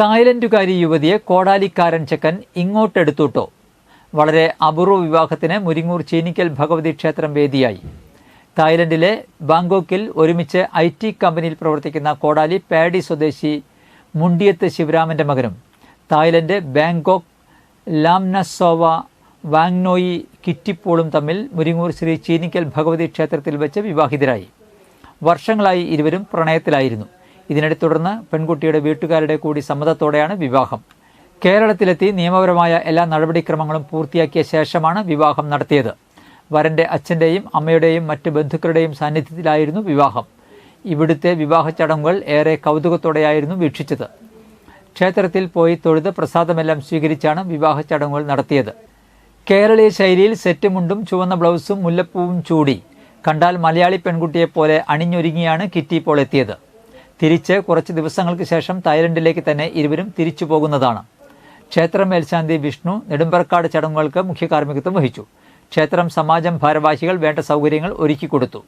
തായ്ലൻഡുകാരി യുവതിയെ കോടാലിക്കാരൻ ചെക്കൻ ഇങ്ങോട്ടെടുത്തുട്ടോ വളരെ അപൂർവ വിവാഹത്തിന് മുരിങ്ങൂർ ചീനിക്കൽ ഭഗവതി ക്ഷേത്രം വേദിയായി. തായ്ലൻഡിലെ ബാങ്കോക്കിൽ ഒരുമിച്ച് ഐ ടി കമ്പനിയിൽ പ്രവർത്തിക്കുന്ന കോടാലി പാഡി സ്വദേശി മുണ്ടിയത്ത് ശിവരാമന്റെ മകനും തായ്ലൻഡ് ബാങ്കോക്ക് ലാംനസോവ വാങ്നോയി കിറ്റിപ്പോളും തമ്മിൽ മുരിങ്ങൂർ ശ്രീ ചീനിക്കൽ ഭഗവതി ക്ഷേത്രത്തിൽ വെച്ച് വിവാഹിതരായി. വർഷങ്ങളായി ഇരുവരും പ്രണയത്തിലായിരുന്നു. ഇതിനെ തുടർന്ന് പെൺകുട്ടിയുടെ വീട്ടുകാരുടെ കൂടി സമ്മതത്തോടെയാണ് വിവാഹം. കേരളത്തിലെത്തി നിയമപരമായ എല്ലാ നടപടിക്രമങ്ങളും പൂർത്തിയാക്കിയ ശേഷമാണ് വിവാഹം നടത്തിയത്. വരന്റെ അച്ഛന്റെയും അമ്മയുടെയും മറ്റ് ബന്ധുക്കളുടെയും സാന്നിധ്യത്തിലായിരുന്നു വിവാഹം. ഇവിടുത്തെ വിവാഹ ചടങ്ങുകൾ ഏറെ കൗതുകത്തോടെയായിരുന്നു വീക്ഷിച്ചത്. ക്ഷേത്രത്തിൽ പോയി തൊഴുത് പ്രസാദമെല്ലാം സ്വീകരിച്ചാണ് വിവാഹ ചടങ്ങുകൾ നടത്തിയത്. കേരളീയ ശൈലിയിൽ സെറ്റ് മുണ്ടും ചുവന്ന ബ്ലൗസും മുല്ലപ്പൂവും ചൂടി. കണ്ടാൽ മലയാളി പെൺകുട്ടിയെപ്പോലെ അണിഞ്ഞൊരുങ്ങിയാണ് കിറ്റി ഇപ്പോൾ എത്തിയത്. തിരിച്ച് കുറച്ച് ദിവസങ്ങൾക്ക് ശേഷം തായ്ലൻഡിലേക്ക് തന്നെ ഇരുവരും തിരിച്ചു പോകുന്നതാണ്. ക്ഷേത്രം മേൽശാന്തി വിഷ്ണു നെടുമ്പറക്കാട് ചടങ്ങുകൾക്ക് മുഖ്യ കാർമ്മികത്വം വഹിച്ചു. ക്ഷേത്രം സമാജം ഭാരവാഹികൾ വേണ്ട സൗകര്യങ്ങൾ ഒരുക്കി കൊടുത്തു.